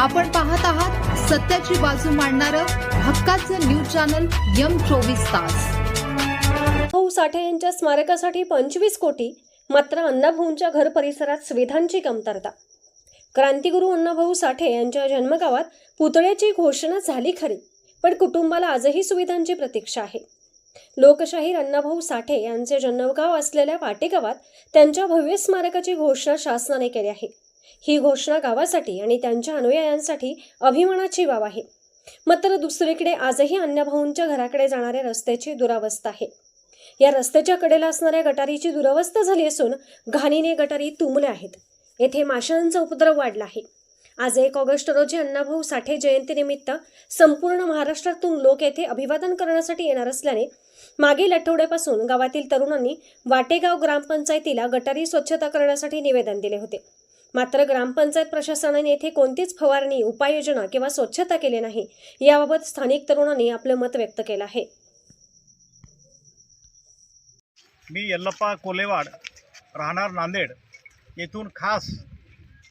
आपण पाहत आहात सत्याची बाजू मांडणारं हक्काचं न्यूज चॅनल यम चोवीस तास. भाऊ साठे यांच्या स्मारकासाठी पंचवीस कोटी मात्र अण्णाभाऊंच्या घर परिसरात सुविधांची कमतरता. क्रांतिगुरू अण्णाभाऊ साठे यांच्या जन्मगावात पुतळ्याची घोषणा झाली खरी पण कुटुंबाला आजही सुविधांची प्रतीक्षा आहे. लोकशाहीर अण्णाभाऊ साठे यांचे जन्मगाव असलेल्या वाटेगावात त्यांच्या भव्य स्मारकाची घोषणा शासनाने केली आहे. ही घोषणा गावासाठी आणि त्यांच्या अनुयायांसाठी अभिमानाची बाब आहे. मात्र दुसरीकडे आजही अण्णाभाऊंच्या घराकडे जाणाऱ्या रस्त्याची दुरावस्था आहे. या रस्त्याच्या कडेला असणाऱ्या गटारीची दुरावस्था झाली असून घाणीने गटारी तुंबल्या आहेत. येथे माशांचा उपद्रव वाढला आहे. आज एक ऑगस्ट रोजी अण्णाभाऊ साठे जयंतीनिमित्त संपूर्ण महाराष्ट्रातून लोक येथे अभिवादन करण्यासाठी येणार असल्याने मागील आठवड्यापासून गावातील तरुणांनी वाटेगाव ग्रामपंचायतीला गटारी स्वच्छता करण्यासाठी निवेदन दिले होते. मात्र ग्रामपंचायत प्रशासनाने येथे कोणतीच फवारणी उपाययोजना किंवा स्वच्छता केली नाही याबाबत स्थानिक तरुणांनी आपलं मत व्यक्त केलं आहे. मी यल्लप्पा कोलेवाड राहणार नांदेड येथून खास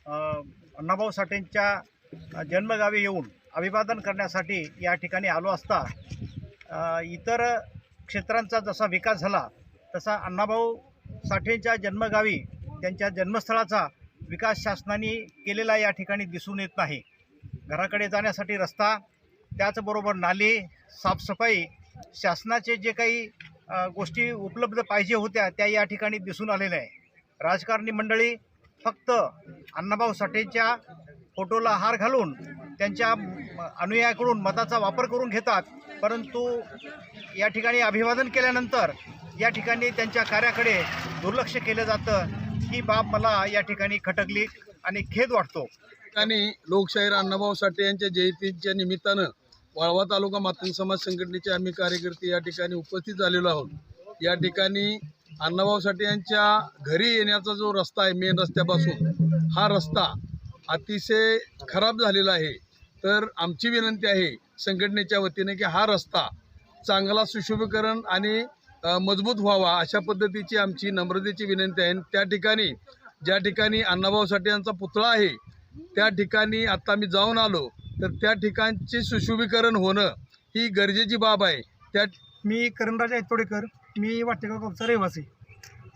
अण्णाभाऊ साठेंच्या जन्मगावी येऊन अभिवादन करण्यासाठी या ठिकाणी आलो असता इतर क्षेत्रांचा जसा विकास झाला तसा अण्णाभाऊ साठेंच्या जन्मगावी त्यांच्या जन्मस्थळाचा विकास शासनाने केलेला या ठिकाणी दिसून येत नाही. घराकडे जाण्यासाठी रस्ता त्याचबरोबर नाले साफसफाई शासनाचे जे काही गोष्टी उपलब्ध पाहिजे होत्या त्या या ठिकाणी दिसून आलेल्या आहे. राजकारणी मंडळी फक्त अण्णाभाऊ साठेंच्या फोटोला हार घालून त्यांच्या अनुयायाकडून मताचा वापर करून घेतात परंतु या ठिकाणी अभिवादन केल्यानंतर या ठिकाणी त्यांच्या कार्याकडे दुर्लक्ष केलं जातं. ही बाब मला या ठिकाणी खटकली आणि खेद वाटतो. आणि लोकशाहीर अण्णाभाऊ साठे यांच्या जयंतीच्या निमित्तानं वाळवा तालुका मातृ समाज संघटनेचे आम्ही कार्यकर्ते या ठिकाणी उपस्थित झालेलो आहोत. या ठिकाणी अण्णाभाऊ साठे यांच्या घरी येण्याचा जो रस्ता आहे मेन रस्त्यापासून हा रस्ता अतिशय खराब झालेला आहे. तर आमची विनंती आहे संघटनेच्या वतीने की हा रस्ता चांगला सुशोभीकरण आणि मजबूत व्हावा अशा पद्धतीची आमची नम्रतेची विनंती आहे. त्या ठिकाणी ज्या ठिकाणी अण्णाभाऊ साठे यांचा पुतळा आहे त्या ठिकाणी आत्ता मी जाऊन आलो तर त्या ठिकाणचे सुशोभीकरण होणं ही गरजेची बाब आहे. त्या मी करणराज ऐतोडेकर मी वाटेगाव गावचा रहिवासी.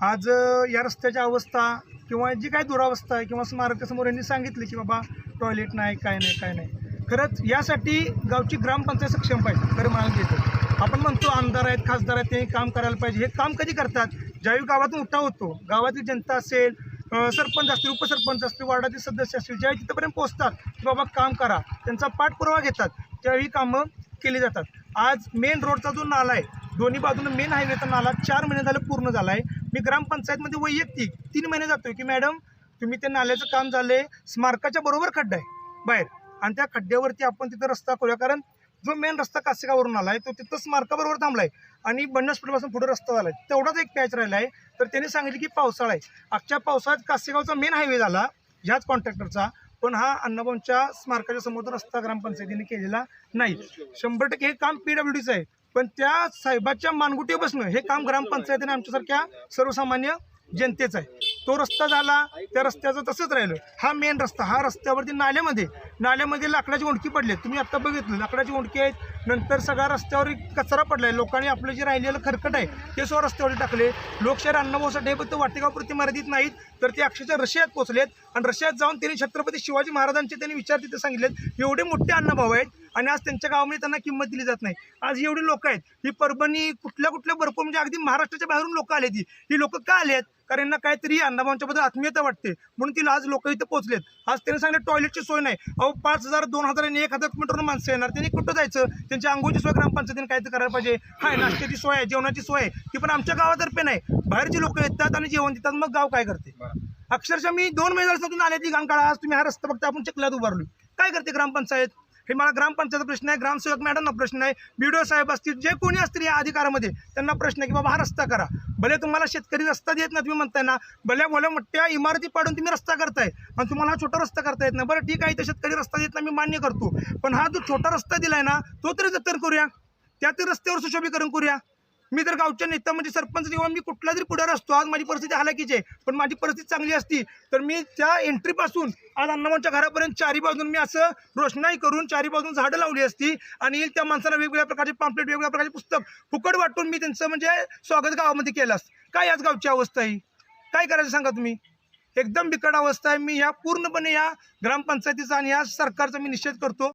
आज या रस्त्याची अवस्था किंवा जी काही दुरावस्था आहे किंवा स्मारकासमोर यांनी सांगितले की बाबा टॉयलेट नाही काय नाही काय नाही. खरंच यासाठी गावची ग्रामपंचायत सक्षम पाहिजे खरं मला घेतं आपण म्हणतो आमदार आहेत खासदार आहेत ते काम करायला पाहिजे. हे काम कधी करतात? ज्यावेळी गावातून उठाव होतो. गावातील जनता असेल सरपंच असतील उपसरपंच असतील वार्डातील सदस्य असतील ज्यावेळी तिथंपर्यंत पोहोचतात की बाबा काम करा त्यांचा पाठपुरावा घेतात त्यावेळी कामं केली जातात. आज मेन रोडचा जो नाला आहे दोन्ही बाजूनं मेन हायवेचा नाला चार महिने झालं पूर्ण झाला आहे मी ग्रामपंचायतमध्ये वैयक्तिक तीन महिने जातोय की मॅडम तुम्ही त्या नाल्याचं काम झालं आहे स्मारकाच्या बरोबर खड्डा आहे बाहेर. आणि त्या खड्ड्यावरती आपण तिथं रस्ता करूया कारण जो मेन रस्ता कासेगावरून आला आहे तो तिथं स्मारकाबरोबर थांबलाय. आणि आणि बन्नसपेठपासून पुढे रस्ता झाला आहे तेवढाच एक पॅच राहिला आहे. तर त्यांनी सांगितलं की पावसाळा आहे. आजच्या पावसाळ्यात कासेगावचा मेन हायवे झाला ह्याच कॉन्ट्रॅक्टरचा पण हा अण्णाभाऊंच्या स्मारकाच्या समोर रस्ता ग्रामपंचायतीने केलेला नाही. शंभर टक्के हे काम पी डब्ल्यू डीचं आहे. पण त्या साहेबाच्या मानगुटी बसणं हे काम ग्रामपंचायतीने आमच्यासारख्या सर्वसामान्य जनतेचा आहे. तो रस्ता झाला त्या रस्त्याचं तसंच राहिलं. हा मेन रस्ता हा रस्त्यावरती नाल्यामध्ये नाल्यामध्ये लाकडाची ओंडकी पडली. तुम्ही आत्ता बघितलं लाकडाची ओंडकी आहेत. नंतर सगळा रस्त्यावर एक कचरा पडला आहे लोकांनी आपलं जे राहिलेलं खरकट आहे ते सुद्धा रस्त्यावर टाकले. लोकशाही अण्णाभाऊसाठी हे फक्त वाटेगावपुरती मर्यादित नाहीत तर ते अक्षरशः रशियात पोचलेत आणि रशियात जाऊन त्यांनी छत्रपती शिवाजी महाराजांचे त्यांनी विचार तिथे सांगितलेत. एवढे मोठे अण्णाभाऊ आहेत आणि आज त्यांच्या गावामध्ये त्यांना किंमत दिली जात नाही. आज एवढी लोक आहेत. ही परभणी कुठल्या कुठल्या भरपूर म्हणजे अगदी महाराष्ट्राच्या बाहेरून लोक आले ती ही लोक का आले आहेत कारण यांना काहीतरी अण्णाभाऊंच्याबद्दल आत्मीयता वाटते. म्हणून तिला आज लोक इथं पोहोचलेत. आज त्यांनी सांगितलं टॉयलेटची सोय नाही. अहो पाच हजार दोन हजार आणि एक हजार किलोमीटरनं माणसं येणार. त्यांनी कुठं जायचं? त्यांच्या अंघोळची सोय ग्रामपंचायतीने काहीतरी करायला पाहिजे. हाय नाश्त्याची सोय आहे जेवणाची सोय आहे. ती पण आमच्या गावातर्फे नाही. बाहेरची लोक येतात आणि जेवण देतात मग गाव काय करते? अक्षरशः मी दोन महिन्यापासून आले ती काळा आज तुम्ही हा रस्ता बघता आपण चिखलात उभारलो काय करते ग्रामपंचायत? हे मला ग्रामपंचायतचा प्रश्न आहे ग्रामसेवक मॅडमना प्रश्न आहे बी डी ओ साहेब असतील जे कोणी असतील या अधिकारामध्ये त्यांना प्रश्न आहे की बाबा हा रस्ता करा. भले तुम्हाला शेतकरी रस्ता देत ना तुम्ही म्हणताय ना भल्या भल्या मोठ्या इमारती पाडून तुम्ही रस्ता करताय आणि तुम्हाला हा छोटा रस्ता करता येत नाही. बरं ठीक आहे तर शेतकरी रस्ता देत ना मी मान्य करतो. पण हा जो छोटा रस्ता दिलाय ना तो तरी जतन करूया. त्या तरी रस्त्यावर सुशोभीकरण करूया. मी जर गावच्या नेता म्हणजे सरपंच किंवा मी कुठला तरी पुढार असतो. आज माझी परिस्थिती हालाकीची आहे पण माझी परिस्थिती चांगली असती. तर मी त्या एंट्रीपासून आज अण्णामांच्या घरापर्यंत चारी बाजून मी असं रोषणाई करून चारी बाजून झाडं लावली असती आणि त्या माणसाला वेगवेगळ्या प्रकारचे पाम्पलेट वेगवेगळ्या प्रकारचे पुस्तक फुकट वाटून मी त्यांचं म्हणजे स्वागत गावामध्ये केलं असतं. काय आज गावची अवस्था आहे? काय करायचं सांगा तुम्ही? एकदम बिकट अवस्था आहे. मी ह्या पूर्णपणे या ग्रामपंचायतीचा आणि या सरकारचा मी निषेध करतो.